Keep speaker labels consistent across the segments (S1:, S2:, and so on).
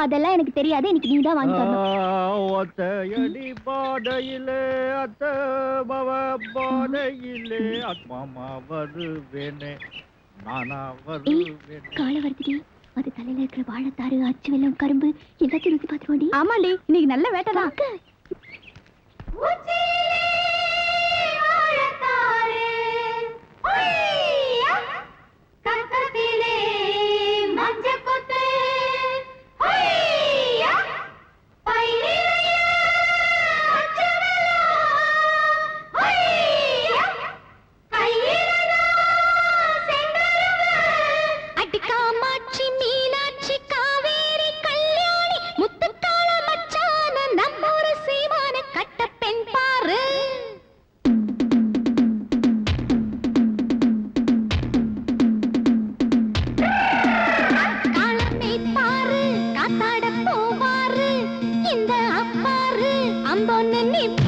S1: அதெல்லாம் எனக்கு தெரியாது. இன்னைக்கு நீ தான் வாங்கி தரணும்.
S2: ஒத்தையடி பாதையிலே அத்த பவ பாதையிலே அத்மாமா வருவேனே நானா வருவேனே.
S1: காலை வருதுடி. அது தலையில இருக்கிற வாழைத்தாறு அச்சு வெல்லம் கரும்பு எல்லாத்தையும் ருசி பார்த்துருவோடி ஆமாண்டி இன்னைக்கு நல்ல வேட்டை தான். அப்பாரு அம்பொன்னு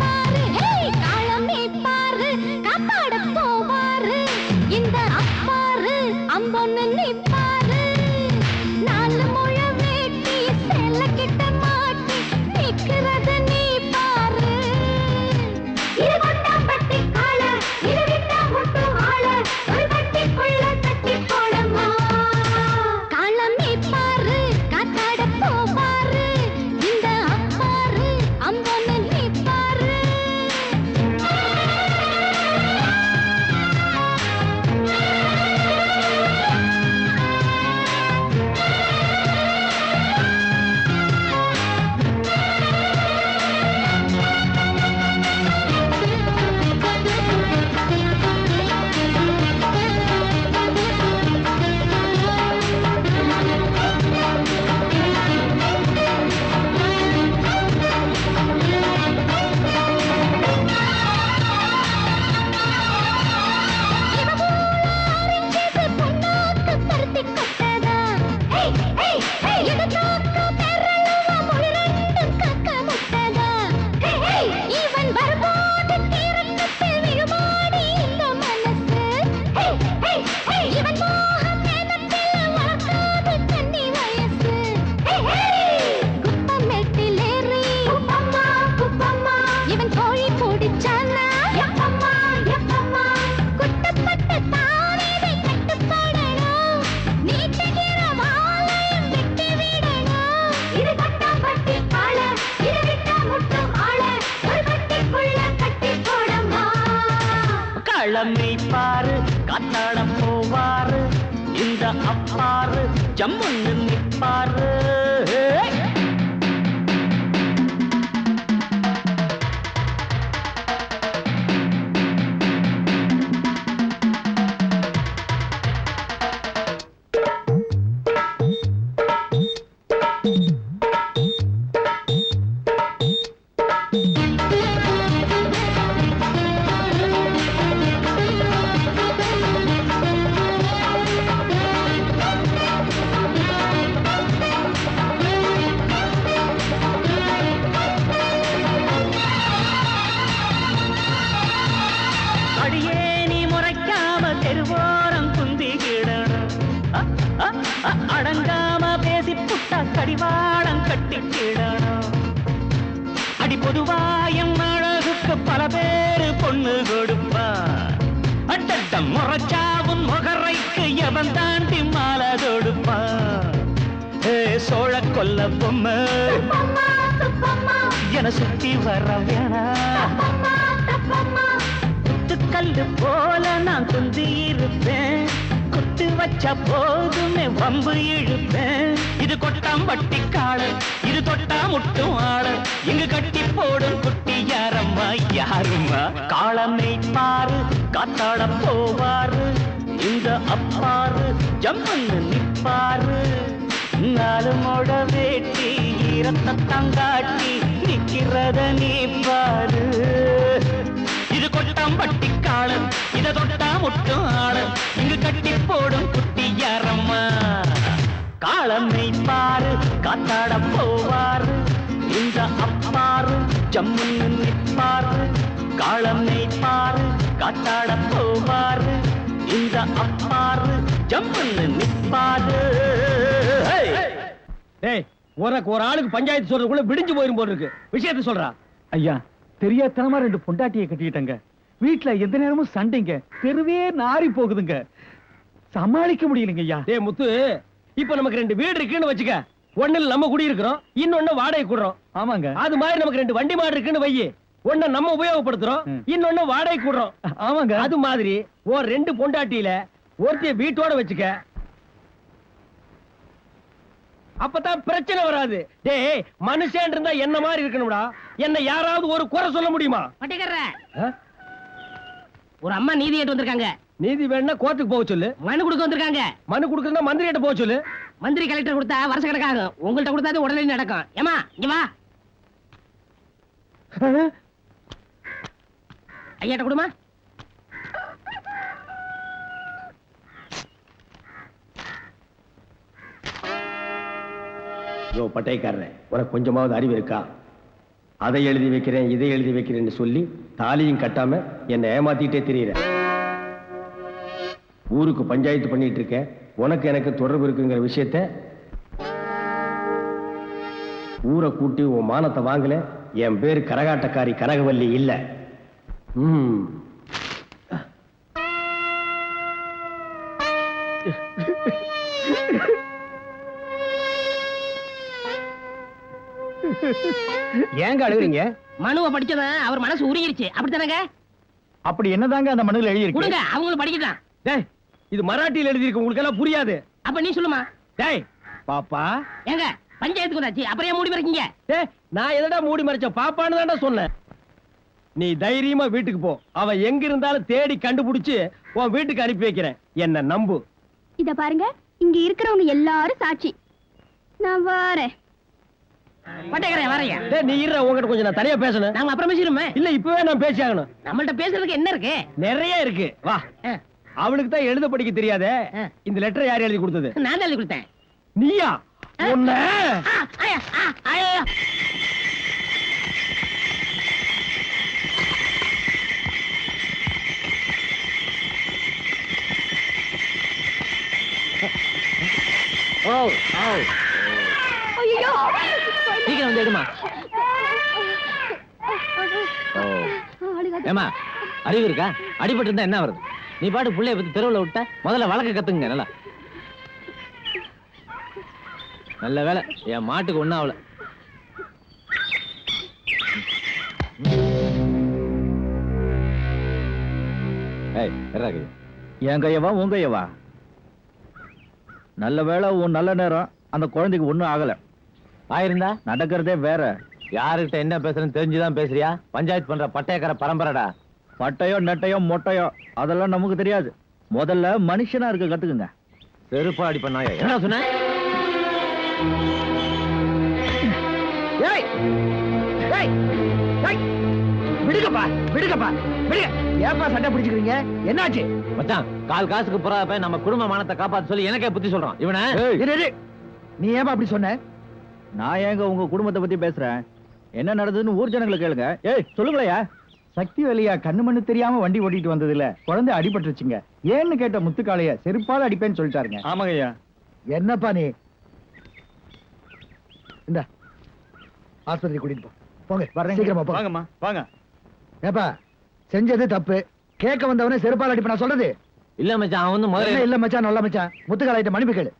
S3: அட்டட்ட முறைச்சாவும் முகரைக்கு எவன் தாண்டி மாலை தொடுப்பா ஏ சோழ கொல்ல பொம்மை. என சுத்தி வர வேணா.
S1: தப்பம்மா
S3: போல நான் குந்தி இருப்பேன் வச்ச போதுமே வம்பு இழுப்பேன். இது கொட்டாம் வட்டி காடு இது தொட்டா முட்டும் ஆடு இங்கு கட்டி போடும் குட்டி யாரம்மா? யாருமா காளமை பாரு காத்தாட போவாரு. இந்த அப்பாரு ஜம்மன்னு நிப்பாரு. நாலு மொட வேட்டி ஈரத்தை தங்காட்டி நிக்கிறத நீ பாரு இது கொட்டாம் வட்டி காடு இதை தொட்டா முட்டும் ஜம்முன்னு நிற்பாரு காளமை பாரு காத்தாட போவாரு. இந்த அப்பாரு ஜம்முன்னு நிற்பாரு!
S2: டேய்
S4: உனக்கு ஒரு ஆளுக்கு பஞ்சாயத்து சொல்றதுக்குள்ள விடிஞ்சு போயிரும் போல இருக்கு விஷயத்த சொல்றா.
S5: ஐயா தெரியாதனமா ரெண்டு பொண்டாட்டியை கட்டிக்கிட்டங்க வீட்டுல எந்த நேரமும் சண்டைங்க. தெருவே நாரி போகுதுங்க. சமாளிக்க முடியலைங்க ஐயா.
S4: டேய் முத்து இப்ப நமக்கு ரெண்டு வீடு இருக்குன்னு வச்சுக்க. ஒண்ணுல நம்ம குடி இருக்கிறோம் இன்னொன்னு வாடகை கூடுறோம்
S5: ஆமாங்க.
S4: அது மாதிரி நமக்கு ரெண்டு வண்டி மாடு இருக்குன்னு வையி. ஒண்ணு நம்ம உபயோகப்படுத்துறோம். இன்னொன்னு வாடகை கூடுறோம்
S5: ஆமாங்க.
S4: அது மாதிரி ஒரு ரெண்டு பொண்டாட்டியில ஒருத்தைய வீட்டோட வச்சுக்க. அப்பதான் பிரச்சனை வராது. டேய் மனுஷன் இருந்தா என்ன மாதிரி இருக்கணும்டா? என்ன யாராவது ஒரு குறை சொல்ல முடியுமா?
S6: ஒரு அம்மா நீதி கேட்டு வந்திருக்காங்க.
S4: நீதி வேணும்னா கோர்ட்டுக்கு போக சொல்லு.
S6: மனு கொடுக்க வந்திருக்காங்க.
S4: மனு கொடுக்கறதா மந்திரி கிட்ட போக சொல்லு.
S6: மந்திரி கலெக்டர் கொடுத்தா வருஷ கணக்காகும். உங்கள்ட்ட கொடுத்தா உடனே நடக்கும். ஏமா இங்க வா. ஐயாட்ட கொடுமா.
S4: யோ பட்டைக்காரன் உனக்கு கொஞ்சமாவது அறிவு இருக்கா? அதை எழுதி வைக்கிறேன் இதை எழுதி வைக்கிறேன்னு சொல்லி தாலியும் கட்டாம என்னை ஏமாத்திட்டே தெரியுற. ஊருக்கு பஞ்சாயத்து பண்ணிட்டு இருக்கேன். உனக்கு எனக்கு தொடர்பு இருக்குங்கிற விஷயத்த ஊரை கூட்டி உன் மானத்தை வாங்கல. என் பேர் கரகாட்டக்காரி கனகவல்லி இல்ல. ம்.
S5: ஏங்க அழுகுறீங்க?
S6: மனுவை படிச்சவன் அவர் மனசு உருகிருச்சு. அப்படித்தானங்க?
S5: அப்படி என்னதாங்க அந்த மனுவில் எழுதி
S6: கொடுங்க அவங்களும்
S4: டேய் இது மராட்டியில் எழுதியிருக்கு உங்களுக்கு எல்லாம் புரியாது.
S6: அப்ப நீ சொல்லுமா?
S4: டேய் பாப்பா.
S6: ஏங்க பஞ்சாயத்துக்கு வந்தாச்சு. அப்புறம் ஏன் மூடி மறைக்கீங்க
S4: டேய் நான் எதடா மூடி மறைச்சேன் பாப்பான்னு தான்டா சொன்னேன். நீ தைரியமா வீட்டுக்கு போ. அவன் எங்க இருந்தாலும் தேடி கண்டுபிடிச்சு உன் வீட்டுக்கு அனுப்பி வைக்கிறேன். என்ன நம்பு?
S7: இத பாருங்க இங்க இருக்கிறவங்க எல்லாரும் சாட்சி. நான் வாரேன்.
S6: பட்டைக்கறேன் வரையா
S4: டேய் நீ இருற உன்கிட்ட கொஞ்சம் நான் தனியா பேசணும்.
S6: நாங்க அப்புறம் பேசிடுமே
S4: இல்ல இப்பவே நான் பேசி ஆகணும்
S6: நம்மள்ட்ட பேசுறதுக்கு என்ன இருக்கு?
S4: நிறைய இருக்கு. வா. அவளுக்கு தான் எழுத படிக்க தெரியாதே. இந்த லெட்டர் யார் எழுதி கொடுத்தது?
S6: நான் தான் எழுதி கொடுத்தேன்.
S4: நீயா? உன்ன. ஓ ஓ
S7: ஐயோ.
S6: சீக்கிரம் வந்து எடுமா ஏமா அறிவு இருக்கா? அடிபட்டு இருந்தா என்ன வருது நீ பாட்டு பிள்ளைய பத்தி தெருவில் விட்ட முதல்ல வழக்க கத்துங்க நல்லா. நல்ல வேலை. என் மாட்டுக்கு ஒன்றும் ஆகல. ஏய்
S5: என் கையவா உன் கையவா? நல்ல வேளை உன் நல்ல நேரம் அந்த குழந்தைக்கு ஒன்றும் ஆகல.
S6: ஆயிருந்தா?
S5: நடக்கிறதே வேற.
S6: யாருகிட்ட என்ன பேசுறேன்னு தெரிஞ்சுதான் பேசுறியா? பஞ்சாயத்து பண்ற பட்டயக்கார பரம்பரைடா.
S5: பட்டையோ நெட்டையோ மொட்டையோ அதெல்லாம் நமக்கு தெரியாது. முதல்ல மனுஷனா இருக்க கத்துக்குங்க.
S6: செருப்பா அடி பண்ணாய என்ன சொன்ன?
S4: விடுங்கப்பா விடுங்கப்பா விடுங்க. ஏப்பா சண்டை பிடிச்சுக்கிறீங்க? என்னாச்சு?
S6: மச்சான் கால் காசுக்கு புறாப்ப நம்ம குடும்ப மானத்தை காப்பாத்த சொல்லி எனக்கே புத்தி சொல்றான். இவனை.
S4: நீ ஏமா அப்படி சொன்ன?
S5: நான் ஏங்க உங்க குடும்பத்தை பத்தி பேசுறேன்? என்ன நடந்ததுன்னு ஊர் ஜனங்களை கேளுங்க. ஏய் சொல்லுங்களையா? சக்தி வேலையா கண்ணு மண்ணு தெரியாம வண்டி ஓட்டிட்டு வந்ததுல குழந்தை அடிபட்டுருச்சுங்க. ஏன்னு கேட்ட முத்துக்காளைய செருப்பால அடிப்பேன்னு சொல்லிட்டாருங்க. ஆமாங்கய்யா
S8: என்னப்பா நீ? இந்த. ஆஸ்பத்திரி கூட்டிட்டு போ. போங்க
S5: வர்றேங்க
S8: சீக்கிரமா போ.
S5: வாங்கம்மா வாங்க.
S8: ஏப்பா செஞ்சது தப்பு. கேட்க வந்தவனே செருப்பால் அடிப்ப நான் சொல்றது?
S6: இல்ல மச்சான் அவன் வந்து முதல்ல
S8: இல்ல மச்சான் நல்ல மச்சான். முத்துக்காலாயிட்ட மன்னிப்பு கேளு.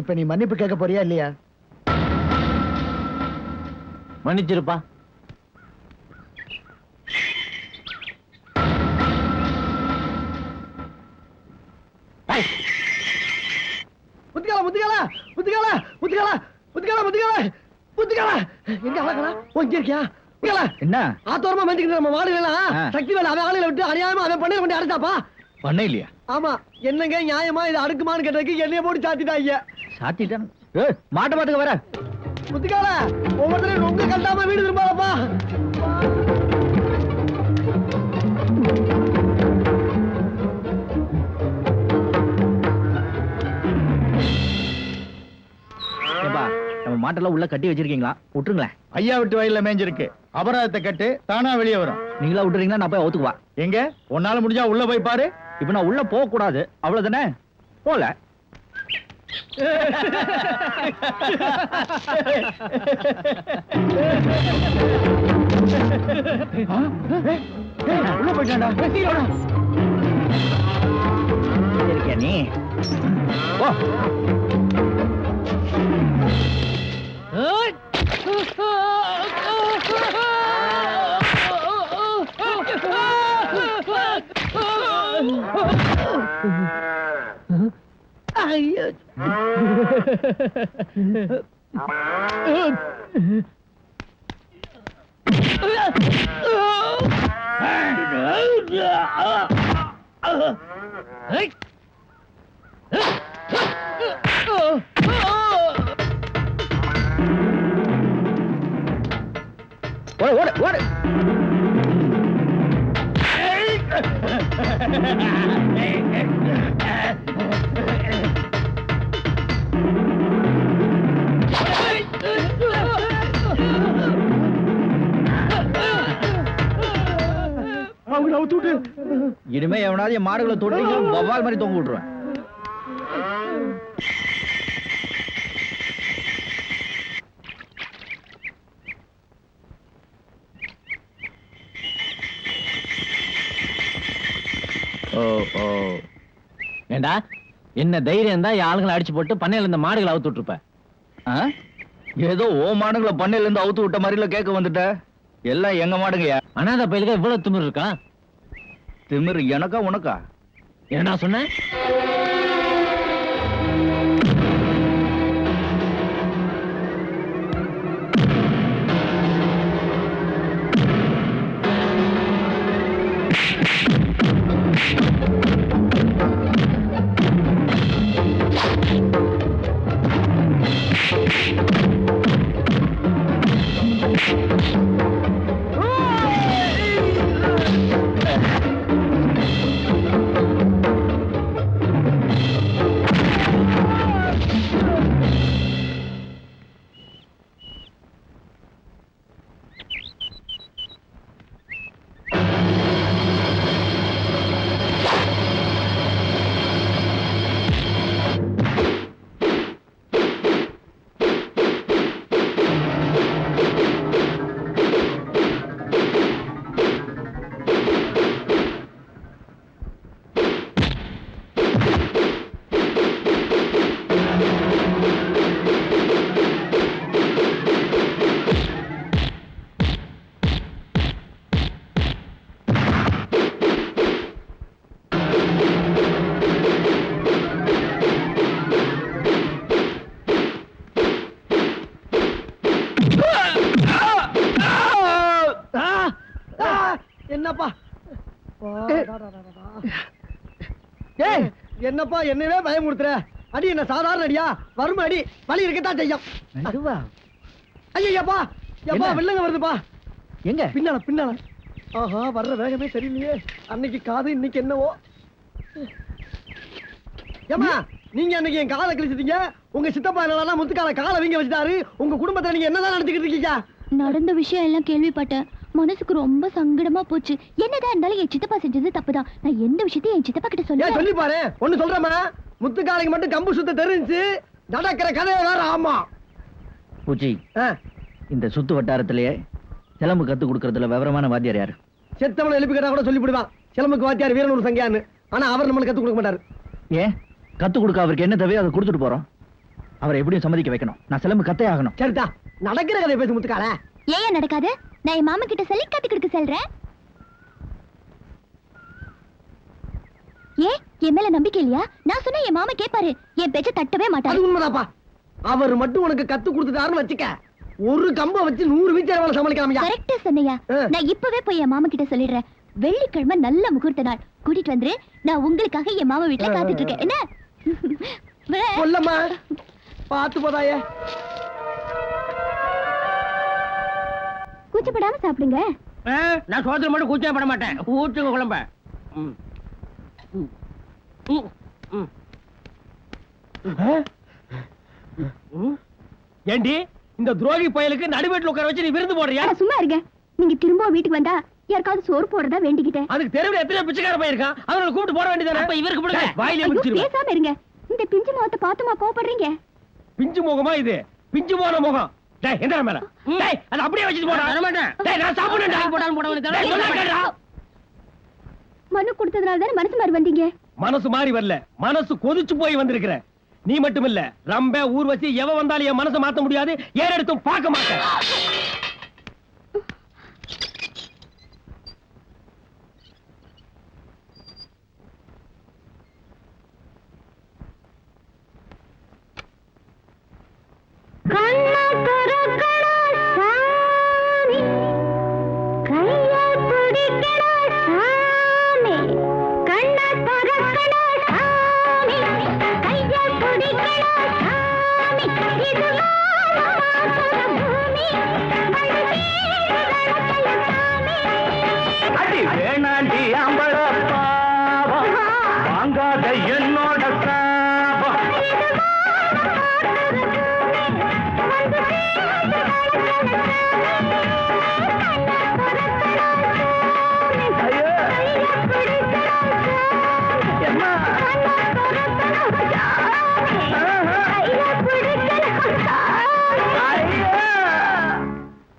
S8: இப்ப நீ மன்னிப்பு கேட்க போறியா இல்லையா?
S6: மன்னிச்சிருப்பா.
S8: முத்துக்காலா முத்துக்காலா முத்துக்காலா முத்துக்காலா முத்துக்காலா முத்துக்காலா முத்துக்காலா! எங்க அழகா ஓ இங்க இருக்கியா? முத்துக்காலா!
S5: என்ன?
S8: ஆத்தோரமா வந்துக்கிட்டு நம்ம
S5: ஆ.
S8: சக்தி வேலை அவன் ஆளுகளை விட்டு அநியாயமா அவன் பண்ணையில கொண்டு அடைச்சாப்பா?
S5: பண்ண இல்லையா
S8: ஆமா. என்னங்க நியாயமா இது அடுக்குமான்னு கேட்டதுக்கு என்னைய போட்டு சாத்திட்டாங்க
S5: சாத்திட்டான். மாட்ட மாட்டுக்க வர.
S8: முத்துக்கால ஒவ்வொருத்தரையும் ரொம்ப கட்டாம வீடு திரும்பாதப்பா.
S5: மாட்டெல்லாம் உள்ள கட்டி வச்சிருக்கீங்களா? விட்டுருங்களேன். ஐயா விட்டு வயல்ல மேஞ்சிருக்கு. அபராதத்தை கட்டு தானா வெளியே வரும். நீங்களா விட்டுறீங்களா? நான் போய் ஒத்துக்குவா. எங்க? உன்னால முடிஞ்சா உள்ள போய் பாரு. இப்ப நான் உள்ள போக கூடாது அவ்வளவுதானே?
S2: போல. உள்ள போயிட்டான்டா. இருக்கியா நீ. ஓ ஓடு ஓடு ஓடு
S4: அவங்க அவுத்து விட்டு.
S2: இனிமே எவனாவது என் மாடுகளை தொட்டீங்க வவ்வால் மாதிரி தொங்க விட்டுருவேன். ஓ ஓ.
S6: ஏண்டா? என்ன தைரியம் தான் ஆளுங்களை அடிச்சு போட்டு பண்ணையில இருந்த மாடுகளை அவுத்து விட்டுருப்ப?
S2: ஆ? ஏதோ ஓ மாடுகளை பண்ணையில இருந்து அவுத்து விட்ட மாதிரில கேட்க வந்துட்ட. எல்லாம் எங்க மாடுங்கயா
S6: அனாதை பயிலுக்கு இவ்வளவு திமிரு இருக்கான்
S2: திமிரு எனக்கா உனக்கா?
S6: என்னடா சொன்ன?
S4: என்னப்பா என்னவே பயமுறுத்துற அடி என்ன சாதாரண அடியா? வறுமை அடி. வலி இருக்கத்தான் செய்யும்.
S2: அதுவா
S4: ஐயப்பா எப்பா
S2: என்ன?
S4: வில்லங்க வருதுப்பா.
S2: எங்க?
S4: பின்னால பின்னால. ஆஹா வர்ற வேகமே தெரியலையே அன்னைக்கு காது இன்னைக்கு என்னவோ. ஏமா நீங்க அன்னைக்கு என் காலை கிழிச்சிட்டீங்க. உங்க சித்தப்பா என்னடா முத்துக்கால காலை வீங்க வச்சுட்டாரு. உங்க குடும்பத்தை நீங்க என்னதான் நடத்திக்கிட்டு இருக்கீங்க?
S9: நடந்த விஷயம் எல்லாம் கேள்விப்பட்டேன். மனசுக்கு ரொம்ப சங்கடமா போச்சு. என்னதான் இருந்தாலும் என் சித்தப்பா செஞ்சது தப்புதான். நான் எந்த விஷயத்தையும் என் சித்தப்பா கிட்ட சொல்ல
S4: சொல்லி பாரு ஒண்ணு சொல்றேம்மா. முத்துக்காலைக்கு மட்டும் கம்பு சுத்த தெரிஞ்சு நடக்கிற கதையை வேற ஆமா.
S2: பூச்சி
S4: ஆ,
S2: இந்த சுத்து வட்டாரத்திலேயே சிலம்பு கத்து கொடுக்கறதுல விவரமான வாத்தியார் யாரு?
S4: செத்தவனை எழுப்பி கேட்டா கூட சொல்லி விடுவான் சிலம்புக்கு வாத்தியார் வீரனூர் சங்கியான்னு. ஆனா அவர் நம்மளுக்கு கத்து கொடுக்க மாட்டாரு.
S2: ஏன்? கத்து கொடுக்க அவருக்கு என்ன தேவையோ அதை கொடுத்துட்டு போறோம். அவரை எப்படியும் சம்மதிக்க வைக்கணும். நான் சிலம்பு கத்தே ஆகணும்.
S4: சரிதா. நடக்கிற கதையை பேசு முத்துக்கால
S9: ஏன் நடக்காது? நான் என் மாமா கிட்ட சொல்லி கத்து கொடுக்க சொல்றேன். ஏன்? என் மேல நம்பிக்கை இல்லையா? நான் சொன்னா என் மாமா கேட்பாரு என் பேச்ச தட்டவே
S4: அது
S9: மாட்டாரு
S4: உண்மைதாப்பா. அவர் மட்டும் உனக்கு கத்து கொடுத்துட்டாருன்னு வச்சுக்க. ஒரு கம்ப வச்சு நூறு வீச்சரவளை சமாளிக்கலாம்யா.
S9: கரெக்டா சொன்னையா.
S4: ஆ.
S9: நான் இப்பவே போய் என் மாமா கிட்ட சொல்லிடுறேன். வெள்ளிக்கிழமை நல்ல முகூர்த்த நாள். கூட்டிட்டு வந்துரு. நான் உங்களுக்காக என் மாமா வீட்டுல காத்துட்டு இருக்கேன். என்ன? வரேன்.
S4: கொல்லம்மா பாத்து போதாயே.
S9: கூச்சப்படாம சாப்பிடுங்க.
S10: நான் சோதனை மட்டும் கூச்சம் பட மாட்டேன். ஊற்றுங்க குழம்ப. ஏண்டி இந்த துரோகி பயலுக்கு நடுவேட்டில் உட்கார வச்சு நீ விருந்து போடுறியா?
S9: சும்மா இருங்க. நீங்க திரும்ப வீட்டுக்கு வந்தா யாருக்காவது சோறு போடுறதா வேண்டிக்கிட்டேன்.
S10: அதுக்கு தெருவில் எத்தனை பிச்சைக்கார பையன் இருக்கான். அவங்களை கூப்பிட்டு போட வேண்டியதானே அப்ப இவருக்கு போடுங்க வாயிலே
S9: ஐயோ,
S10: முடிச்சிருவேன்
S9: பேசாம இருங்க.
S7: இந்த பிஞ்சு முகத்தை பார்த்துமா கோவப்படுறீங்க.
S1: பிஞ்சு முகமா இது? பிஞ்சு போன முகம். டேய் மேல. டேய் அது அப்படியே வச்சுட்டு போடா.
S10: தர மாட்டேன்.
S1: டேய் நான் சாப்பிடுறேன்டா
S10: போடாலும் போடாமலும் தர
S1: டேய், சொன்னா கேளுடா.
S7: மனு கொடுத்ததுனால தானே மனசு மாதிரி வந்தீங்க?
S1: மனசு மாறி வரல. மனசு கொதிச்சு போய் வந்திருக்கிற. நீ மட்டும் இல்ல ரம்ப ஊர்வசி எவ வந்தாலும் என் மனசை மாத்த முடியாது. ஏறெடுத்தும் பார்க்க மாட்டேன்.